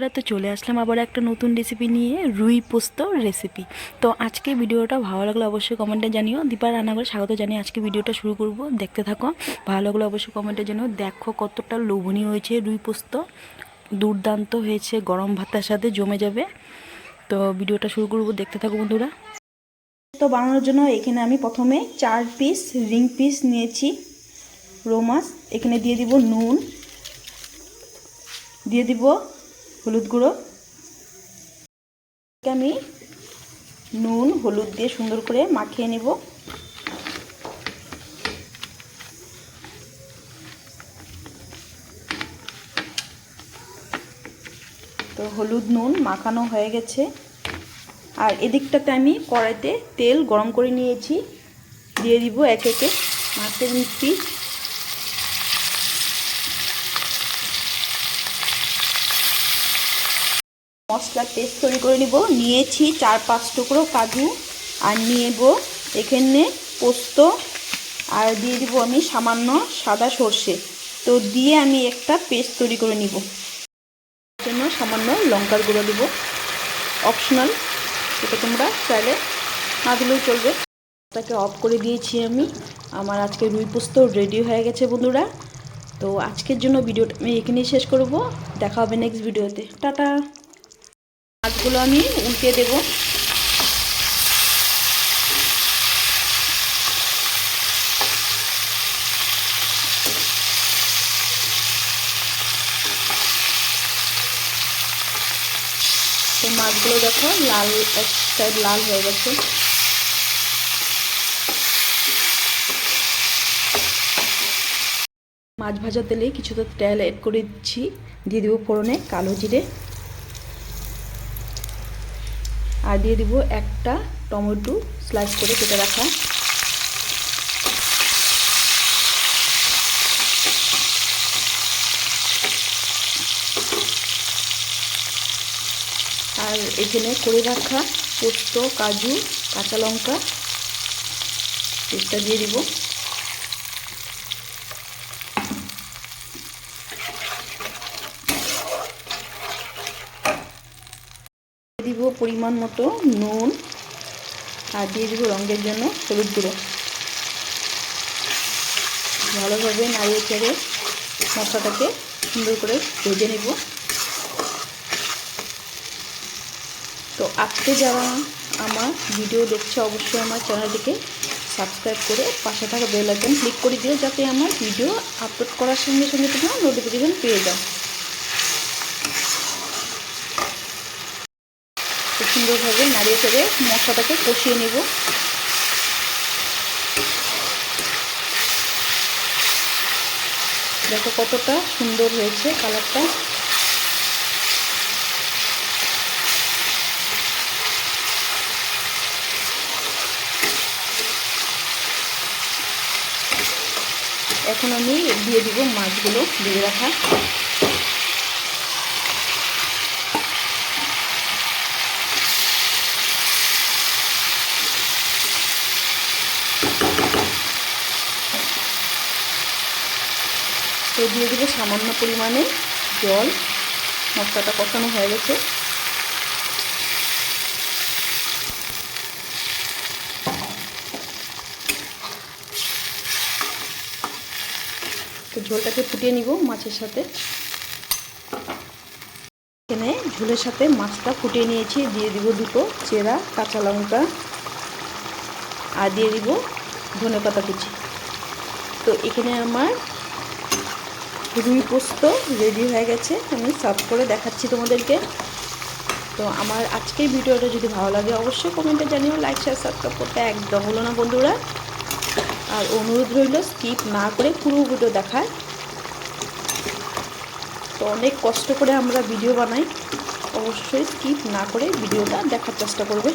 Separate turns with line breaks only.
বন্ধুরা তো চলে আসলাম আবার একটা নতুন রেসিপি নিয়ে, রুই পোস্ত রেসিপি তো আজকে ভিডিওটা ভালো লাগলে অবশ্যই কমেন্টে জানিও। দীপা রান্নাঘরে স্বাগত জানিয়ে আজকে ভিডিওটা শুরু করব। দেখতে থাকো। ভালো লাগলে অবশ্যই কমেন্টে জানিও। দেখো কতটা লোভনীয় হয়েছে রুই পোস্ত। দুর্দান্ত হয়েছে, গরম ভাতের সাথে জমে যাবে। তো ভিডিওটা শুরু করব। দেখতে থাকো বন্ধুরা। তো বানানোর জন্য এখানে আমি প্রথমে চার পিস রিং পিস নিয়েছি। রোমাস এখানে দিয়ে দিব নুন। দিয়ে দিব হলুদ গুঁড়ো। আমি নুন, হলুদ দিয়ে সুন্দর করে মাখিয়ে নেব। তো হলুদ নুন মাখানো হয়ে গেছে। আর এদিকটাতে আমি কড়াইতে তেল গরম করে নিয়েছি। দিয়ে দিব এক একে। মাছের পিস মশলার পেস্ট তৈরি করে নিব। নিয়েছি চার পাঁচ টুকরো কাজু আর নিয়েব এখানে পোস্ত। আর দিয়ে দিব আমি সামান্য সাদা সর্ষে। তো দিয়ে আমি একটা পেস্ট তৈরি করে নিব। জন্য সামান্য লঙ্কার গুঁড়ো দিব। অপশনাল এটা তোমরা চাইলে না দিলেও চলবে। তাকে অফ করে দিয়েছি আমি। আমার আজকে রুই পোস্ত রেডি হয়ে গেছে বন্ধুরা। তো আজকের জন্য ভিডিওটা আমি এখানেই শেষ করব। দেখা হবে নেক্সট ভিডিওতে টাটা! মাছগুলো আমি উল্টে দেব। তো মাছগুলো দেখো লাল এক সাইড লাল হয়ে গেছে। মাছ ভাজা তেলে কিছুটা তেল অ্যাড করে দিচ্ছি। দিয়ে দেবো ফোড়নে কালো জিরে। আর দিয়ে দিব একটা টমেটো স্লাইস করে কেটে রাখা। আর এখানে করে রাখা পোস্ত, কাজু, কাঁচা লঙ্কা, পেস্টটা দিয়ে দিব। দিব পরিমাণ মতো নুন আর দিয়ে দিব রঙের জন্য হলুদ গুঁড়ো। ভালোভাবে নাড়িয়ে চেড়ে মশলাটাকে সুন্দর করে ভেজে নেব। তো আজকে যারা আমার ভিডিও দেখছে, অবশ্যই আমার চ্যানেলটিকে সাবস্ক্রাইব করে পাশে থাকা বেল আইকন ক্লিক করে দিও, যাতে আমার ভিডিও আপলোড করার সঙ্গে সঙ্গে তোমরা নোটিফিকেশান পেয়ে যাও। সুন্দরভাবে নাড়িয়ে চেড়ে মশলাটাকে কষিয়ে নেব। দেখো কতটা সুন্দর হয়েছে কালারটা। এখন আমি দিয়ে দিব মাছগুলো দিয়ে রাখা। তো দিয়ে দেবো সামান্য পরিমাণে জল। মশলাটা কষানো হয়ে গেছে। তো ঝোলটাকে ফুটিয়ে নিব মাছের সাথে। এখানে ঝোলের সাথে মাছটা ফুটিয়ে নিয়েছি। দিয়ে দিব দুটো চেরা, কাঁচা লঙ্কা, আর দিয়ে দিব ধনে পাতা কুচি। তো এখানে আমার রুই পোস্ত রেডি হয়ে গেছে। আমি সার্ভ করে দেখাচ্ছি তোমাদেরকে। তো আমার আজকের ভিডিওটা যদি ভালো লাগে, অবশ্যই কমেন্টে জানিও। লাইক শেয়ার সাবস্ক্রাইব করতে একদম হলো না বন্ধুরা। আর অনুরোধ রইল স্কিপ না করে পুরো ভিডিও দেখায় তো অনেক কষ্ট করে আমরা ভিডিও বানাই। অবশ্যই স্কিপ না করে ভিডিওটা দেখার চেষ্টা করবে।